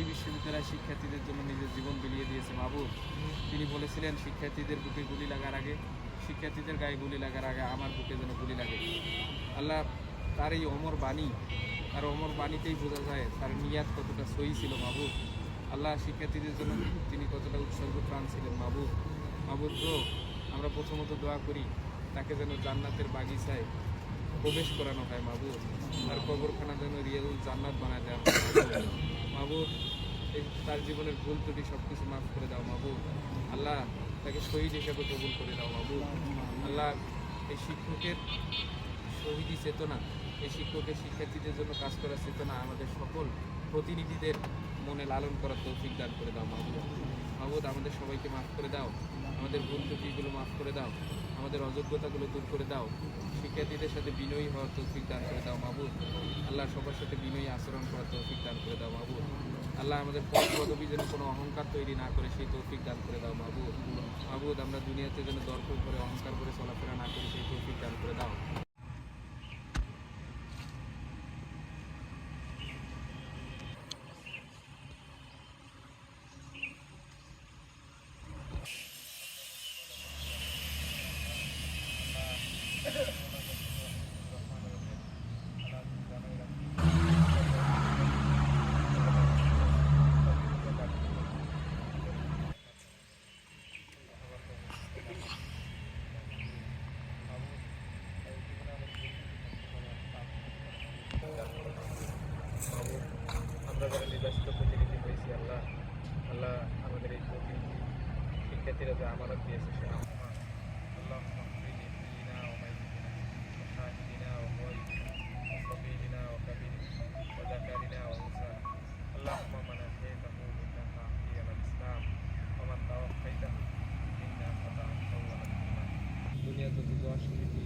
এই বিশ্ববিদ্যালয়ের শিক্ষার্থীদের জন্য নিজের জীবন বিলিয়ে দিয়েছে মাহবুব তিনি বলেছিলেন, শিক্ষার্থীদের বুকে গুলি লাগার আগে, শিক্ষার্থীদের গায়ে গুলি লাগার আগে আমার বুকে যেন গুলি লাগে। আল্লাহ তার এই অমর বাণী, তার অমর বাণীতেই বোঝা যায় তার নিয়াত কতটা সই ছিল মাহবুব আল্লাহ শিক্ষার্থীদের জন্য তিনি কতটা উৎসর্গ প্রাণ ছিলেন মাহবুব মাহবুব তো আমরা প্রথমত দোয়া করি, তাকে যেন জান্নাতের বাগিচায় প্রবেশ করানো হয় মাহবুব তার কবরখানা যেন রিয়াজুল জান্নাত বানায় দেওয়া হয়। মাহবুব। তার জীবনের ভুল ত্রুটি সব কিছু মাফ করে দাও, মাহবুব। আল্লাহ তাকে শহীদ হিসাবে কবুল করে দাও, মাহবুব। আল্লাহ এই শিক্ষকের শহীদি চেতনা, এই শিক্ষকের শিক্ষার্থীদের জন্য কাজ করার চেতনা আমাদের সকল প্রতিনিধিদের মনে লালন করার তৌফিক দান করে দাও, মাহবুব। মাহবুদ আমাদের সবাইকে মাফ করে দাও। আমাদের ভুল ত্রুটিগুলো মাফ করে দাও। আমাদের অযোগ্যতাগুলো দূর করে দাও। শিক্ষার্থীদের সাথে বিনয়ী হওয়ার তৌফিক দান করে দাও মাহবুদ আল্লাহ সবার সাথে বিনয়ী আচরণ করার তৌফিক দান করে দাও মাহবুদ আল্লাহ আমাদের পদ পদবি যেন কোনো অহংকার তৈরি না করে সেই তৌফিক দান করে দাও মাহবুদ মাহবুদ আমরা দুনিয়াতে যেন দর্শন করে অহংকার করে চলাফেরা না করি সেই তৌফিক দান করে দাও আমরা যারা নির্বাচিত প্রতিনিধি হয়েছি আল্লাহ আল্লাহ আমাদের এই প্রতিনিধি শিক্ষার্থীরা যে আমানত দিয়েছে সে আমানত আল্লাহ محفظنا وميتنا وشاهدنا وغائبنا وصغيرنا وكبيرنا وذكرنا وانثانا اللهم من احييته منا فاحيي على الاسلام ومن توفيته منا فتوفه على الايمان দুনিয়া যদি দোয়া সমিতি